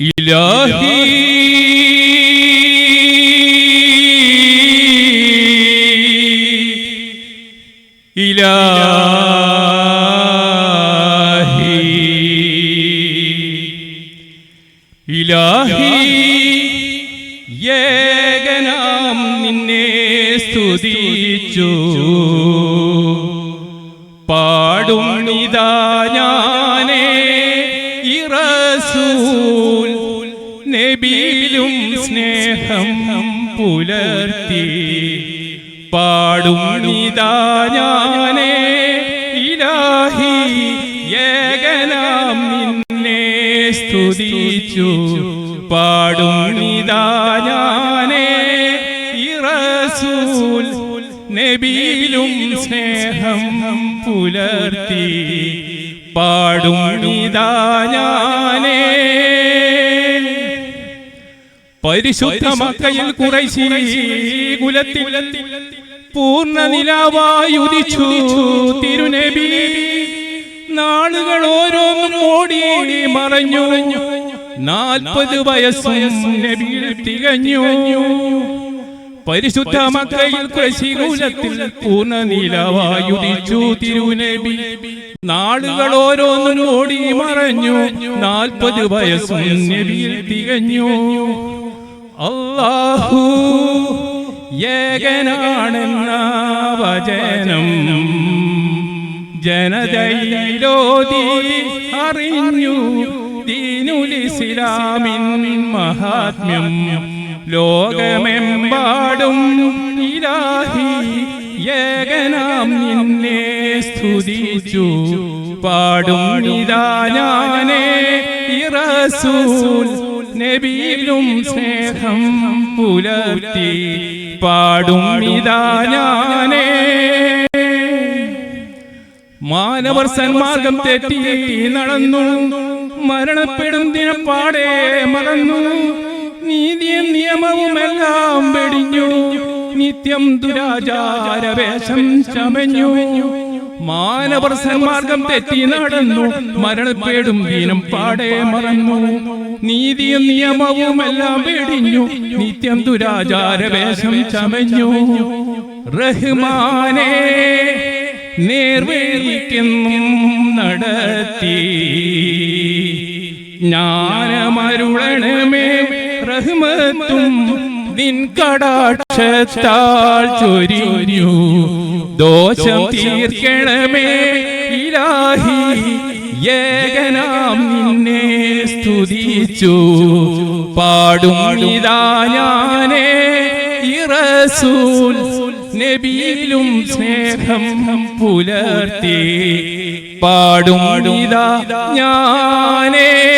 ഇലാഹി ഇലാഹി ഇലാഹി ഏകനാം നിന്നെ സ്തുതിച്ചു. പാടും നിതാ ഞാനേ ഇറസൂൽ നബിയിലും സ്നേഹം പുലർത്തി. പാടും നിതാ ഞാനേ ഇലാഹി ഏകനാം നിന്നെ സ്തുതിച്ചു. പാടും നിതാ ഞാനേ ഇറസൂൽ നബിയിലും സ്നേഹം പുലർത്തി. പാടും നിതാ ഞാനേ. പരിശുദ്ധ മക്കയിൽ കുറൈശി കുലത്തിൽ പൂർണ നിലാവായുദിച്ചു തിരുനബി. നാളുകൾ ഓരോന്നും ഓടി മറഞ്ഞു. നാൽപ്പത് വയസ്സും നബിയിൽ തികഞ്ഞു. പരിശുദ്ധ മക്കയിൽ കൃഷികുലത്തിൽ പൂർണ നിലവായുദിച്ചു തിരുനബി. നാളുകൾ ഓരോന്നും ഓടി മറഞ്ഞു. നാൽപ്പത് വയസ്സും നബിയിൽ തികഞ്ഞു. അല്ലാഹു ഏകനാണെന്ന വചനം ജനതയിലോതി അറിഞ്ഞു ദീനുലിസ്ലാമിൻ മഹാത്മ്യം ലോകമെമ്പാടും ഇലാഹി ഏകനാം നിന്നെ സ്തുതിച്ചു. പാടും ഇതാ ഞാനേ ഇറസൂൽ നബിയിലും സ്നേഹം പുലർത്തി പാടും ഇതാ ഞാനേ. മാനവർ സന്മാർഗം തെറ്റി നടന്നു. മരണപ്പെടും ദിനപ്പാടെ മറന്നു. നീതിയും നിയമവുമെല്ലാം വെടിഞ്ഞു. നിത്യം ദുരാചാരവേഷം ചമഞ്ഞു. മാനവർ സന്മാർഗം തെറ്റി നടന്നു. മരണപ്പേടും ദീനം പാടെ മറന്നു. നീതിയും നിയമവും എല്ലാം വെടിഞ്ഞു. നിത്യം ദുരാചാരവേഷം ചമഞ്ഞു. റഹ്മാനേ നേർവേദിക്കുന്നു നടത്തി. ജ്ഞാനമരുളണമേ റഹ്മത്തും നിൻ കടാക്ഷത്താൽ ചൊരിഞ്ഞു. ദോഷം തീർക്കണമേ ഇലാഹി. ഏകനാം നിന്നെ സ്തുതിച്ചു. പാടും ഇതാ ഞാനേ ഇറസൂൽ. നബിയിലും സ്നേഹം പുലർത്തി. പാടും ഇതാ ഞാനേ.